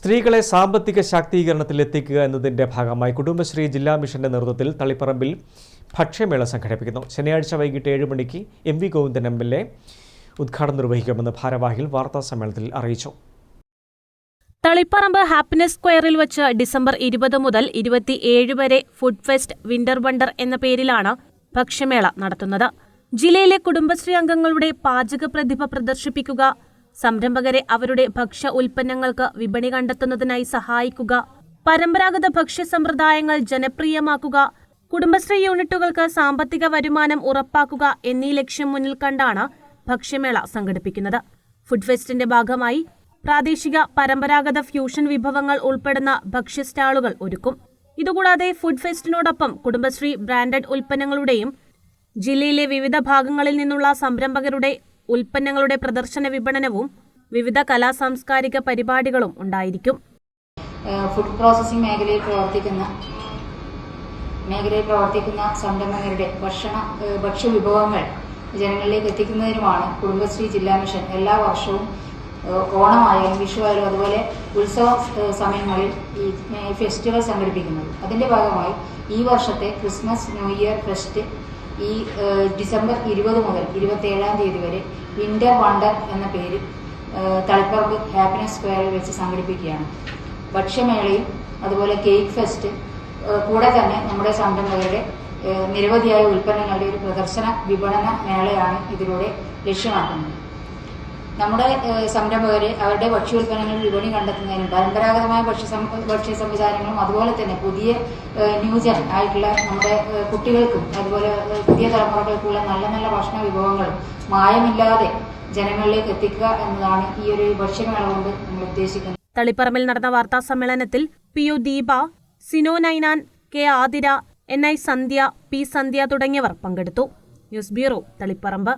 സ്ത്രീകളെ സാമ്പത്തിക ശാക്തീകരണത്തിൽ എത്തിക്കുക എന്നതിന്റെ ഭാഗമായി കുടുംബശ്രീ ജില്ലാ മിഷന്റെ നേതൃത്വത്തിൽ തളിപ്പറമ്പിൽ ഭക്ഷ്യമേള സംഘടിപ്പിക്കുന്നു. ശനിയാഴ്ച വൈകിട്ട് ഏഴ് മണിക്ക് M V Govindan M L A ഉദ്ഘാടനം നിർവഹിക്കുമെന്ന് ഭാരവാഹികൾ വാർത്താ സമ്മേളനത്തിൽ അറിയിച്ചു. തളിപ്പറമ്പ് ഹാപ്പിനെസ് സ്ക്വയറിൽ വച്ച് ഡിസംബർ ഇരുപത് മുതൽ ഇരുപത്തിയേഴ് വരെ ഫുഡ് ഫെസ്റ്റ് വിന്റർ വണ്ടർ എന്ന പേരിലാണ് ഭക്ഷ്യമേള നടത്തുന്നത്. ജില്ലയിലെ കുടുംബശ്രീ അംഗങ്ങളുടെ പാചക പ്രതിഭ പ്രദർശിപ്പിക്കുക സംരംഭകരെ അവരുടെ ഭക്ഷ്യ ഉൽപ്പന്നങ്ങൾക്ക് വിപണി കണ്ടെത്തുന്നതിനായി സഹായിക്കുക. പരമ്പരാഗത ഭക്ഷ്യ സമ്പ്രദായങ്ങൾ ജനപ്രിയമാക്കുക. കുടുംബശ്രീ യൂണിറ്റുകൾക്ക് സാമ്പത്തിക വരുമാനം ഉറപ്പാക്കുക എന്നീ ലക്ഷ്യം മുന്നിൽ കണ്ടാണ് ഭക്ഷ്യമേള സംഘടിപ്പിക്കുന്നത്. ഫുഡ് ഫെസ്റ്റിന്റെ ഭാഗമായി പ്രാദേശിക പരമ്പരാഗത ഫ്യൂഷൻ വിഭവങ്ങൾ ഉൾപ്പെടുന്ന ഭക്ഷ്യ സ്റ്റാളുകൾ ഒരുക്കും. ഇതുകൂടാതെ ഫുഡ് ഫെസ്റ്റിനോടൊപ്പം കുടുംബശ്രീ ബ്രാൻഡഡ് ഉൽപ്പന്നങ്ങളുടെയും ജില്ലയിലെ വിവിധ ഭാഗങ്ങളിൽ നിന്നുള്ള സംരംഭകരുടെ ഉൽപ്പന്നങ്ങളുടെ പ്രദർശന വിപണനവും വിവിധ കലാ സാംസ്കാരിക പരിപാടികളും ഉണ്ടായിരിക്കും. ഫുഡ് പ്രോസസ്സിംഗ് മേഖലയിൽ പ്രവർത്തിക്കുന്ന മേഖലയിൽ പ്രവർത്തിക്കുന്ന സംരംഭകരുടെ ഭക്ഷണ വിഭവങ്ങൾ ജനങ്ങളിലേക്ക് എത്തിക്കുന്നതിനുമാണ് കുടുംബശ്രീ ജില്ലാ മിഷൻ എല്ലാ വർഷവും ഓണമായാലും വിഷു ആയാലും അതുപോലെ ഉത്സവ സമയങ്ങളിൽ ഈ ഫെസ്റ്റിവൽ സംഘടിപ്പിക്കുന്നത്. അതിന്റെ ഭാഗമായി ഈ വർഷത്തെ ക്രിസ്മസ് ന്യൂ ഇയർ ഫെസ്റ്റ് ഈ ഡിസംബർ ഇരുപത് മുതൽ ഇരുപത്തേഴാം തീയതി വരെ വിന്റർ വണ്ടർ എന്ന പേരിൽ തളിപ്പറമ്പ് ഹാപ്പിനെസ് സ്ക്വയറിൽ വെച്ച് സംഘടിപ്പിക്കുകയാണ്. ഭക്ഷ്യമേളയും അതുപോലെ കേക്ക് ഫെസ്റ്റ് കൂടെ തന്നെ നമ്മുടെ സംരംഭകരുടെ നിരവധിയായ ഉൽപ്പന്നങ്ങളുടെ ഒരു പ്രദർശന വിപണന മേളയാണ് ഇതിലൂടെ ലക്ഷ്യമാക്കുന്നത്. നമ്മുടെ സംരംഭകര് അവരുടെ ഭക്ഷ്യോൽപ്പന്നങ്ങൾ വിപണി കണ്ടെത്തുന്നതിനും പരമ്പരാഗതമായ ഭക്ഷ്യ ഭക്ഷ്യ സംവിധാനങ്ങളും അതുപോലെ തന്നെ പുതിയ ന്യൂജൻ ആയിട്ടുള്ള നമ്മുടെ കുട്ടികൾക്കും അതുപോലെ പുതിയ തലമുറകൾക്കുള്ള നല്ല നല്ല ഭക്ഷണ വിഭവങ്ങളും മായമില്ലാതെ ജനങ്ങളിലേക്ക് എത്തിക്കുക എന്നതാണ് ഈ ഒരു ഭക്ഷ്യമേള കൊണ്ട് നമ്മൾ ഉദ്ദേശിക്കുന്നത്. തളിപ്പറമ്പിൽ നടന്ന വാർത്താ സമ്മേളനത്തിൽ P U Deepa Sino Ninan K Athira N I Sandhya P Sandhya തുടങ്ങിയവർ പങ്കെടുത്തു. News bureau Taliparamba.